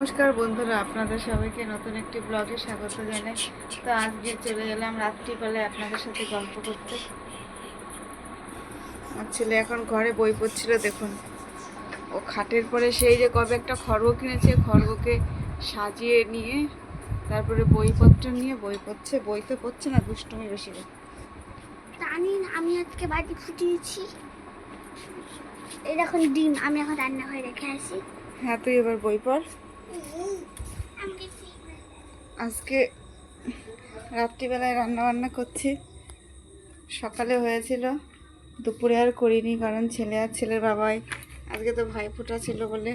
নমস্কার বন্ধুরা আপনাদের সবাইকে নতুন একটি ব্লগে স্বাগত জানাই। তো আজকে চলে এলাম রাত্রিবেলায় আপনাদের সাথে গল্প করতে। আমার ছেলে এখন ঘরে বই পড়ছিল দেখুন। ও খাটের পরে সেই যে কবে একটা খড়গ কিনেছে খড়গকে সাজিয়ে নিয়ে তারপরে বইপত্র নিয়ে বই পড়ছে বই তো পড়ছে না দুষ্টুমি বেশি করে। জানি আমি আজকে বাড়ি ফুটিয়েছি। এই দেখুন ডিম আমি এখন রান্নাঘরে রেখে আসি। হ্যাঁ তুই এবার বই পড়। আজকে রাত্রিবেলায় রান্না বান্না করছি। সকালে হয়েছিল, দুপুরে আর করিনি, কারণ ছেলে আর ছেলের বাবাই, আজকে তো ভাই ভাইফোঁটা ছিল বলে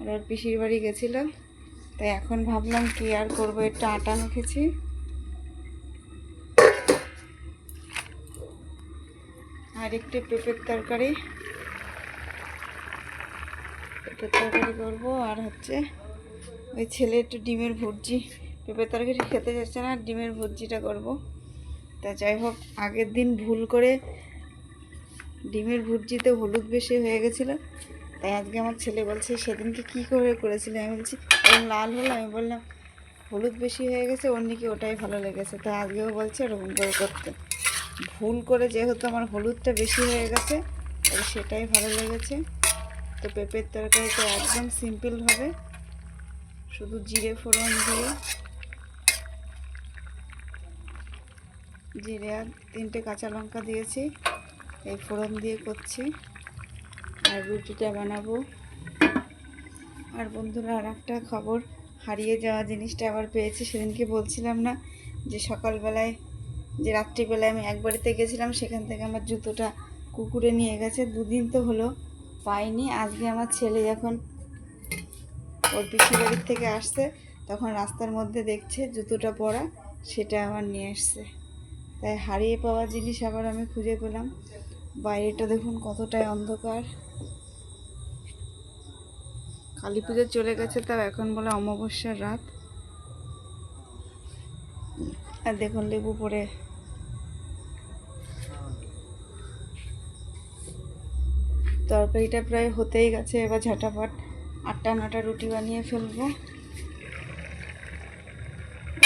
আর পিসির বাড়ি গেছিল। তাই এখন ভাবলাম কি আর করব, একটু আটা মেখেছি। আর একটু পেঁপের তরকারি। পেঁপের তরকারি করব, আর হচ্ছে ওই ছেলে একটু ডিমের ভুর্জি, পেঁপের তরকারি খেতে যাচ্ছে না, ডিমের ভুর্জিটা করব। তা যাই হোক, আগের দিন ভুল করে ডিমের ভুর্জিতে হলুদ বেশি হয়ে গেছিল। তাই আজকে আমার ছেলে বলছে, সেদিনকে কী করে করেছিলে? আমি বলছি এরকম লাল হলো? আমি বললাম, হলুদ বেশি হয়ে গেছে, ওর নাকি ওটাই ভালো লেগেছে। তাই আজকেও বলছে ওরকম করে করতে। ভুল করে যেহেতু আমার হলুদটা বেশি হয়ে গেছে সেটাই ভালো লেগেছে। তো পেঁপের তরকারিটা একদম সিম্পল হবে। শুধু জিরে ফোড়ন দিয়ে জিরে আর তিনটে কাঁচা লঙ্কা দিয়েছি। এই ফোড়ন দিয়ে করছি। আর রুটিটা বানাবো। আর বন্ধুরা আর একটা খবর। হারিয়ে যাওয়া জিনিসটা আবার পেয়েছি, সেদিনকে বলছিলাম না যে সকালবেলায়, যে রাত্রিবেলায় আমি এক বাড়িতে গেছিলাম, সেখান থেকে আমার জুতোটা কুকুরে নিয়ে গেছে। দুদিন তো হলো পাইনি। আজকে আমার ছেলে যখন ওর পিসি বাড়ির থেকে আসছে, তখন রাস্তার মধ্যে দেখছে জুতোটা পরা, সেটা আমার নিয়ে আসছে। তাই হারিয়ে পাওয়া জিনিস আবার আমি খুঁজে পেলাম। বাইরেটা দেখুন কতটাই অন্ধকার। কালী পুজো চলে গেছে তাও এখন বলে অমাবস্যার রাত। আর দেখুন লেবু পরে তরকারিটা প্রায় হতেই গেছে এবার ঝাঁটাপাট আটটা নটা রুটি বানিয়ে ফেলব।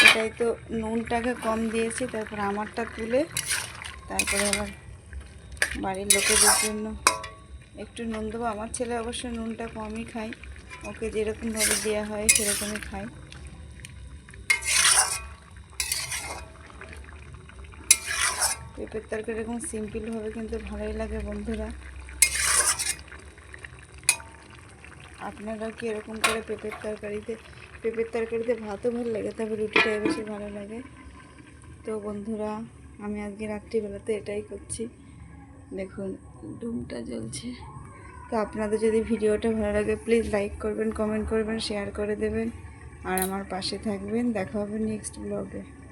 এটাই তো নুনটাকে কম দিয়েছি, তারপর আমারটা তুলে তারপরে আবার বাড়ির লোকেদের জন্য একটু নুন দেবো। আমার ছেলে অবশ্য নুনটা কমই খায়, ওকে যেরকমভাবে দেওয়া হয় সেরকমই খায়। পেঁপের তরকারি এরকম সিম্পলভাবে কিন্তু ভালোই লাগে বন্ধুরা। আপনারা কি এরকম করে পেঁপের তরকারিতে পেঁপের তরকারিতে ভাতও ভালো লাগে, তবে রুটিটাই বেশি ভালো লাগে। তো বন্ধুরা, আমি আজকে রাত্রিবেলাতে এটাই করছি। দেখুন ডুমটা জ্বলছে। তো আপনাদের যদি ভিডিওটা ভালো লাগে প্লিজ লাইক করবেন কমেন্ট করবেন শেয়ার করে দেবেন। আর আমার পাশে থাকবেন। দেখা হবে নেক্সট ব্লগে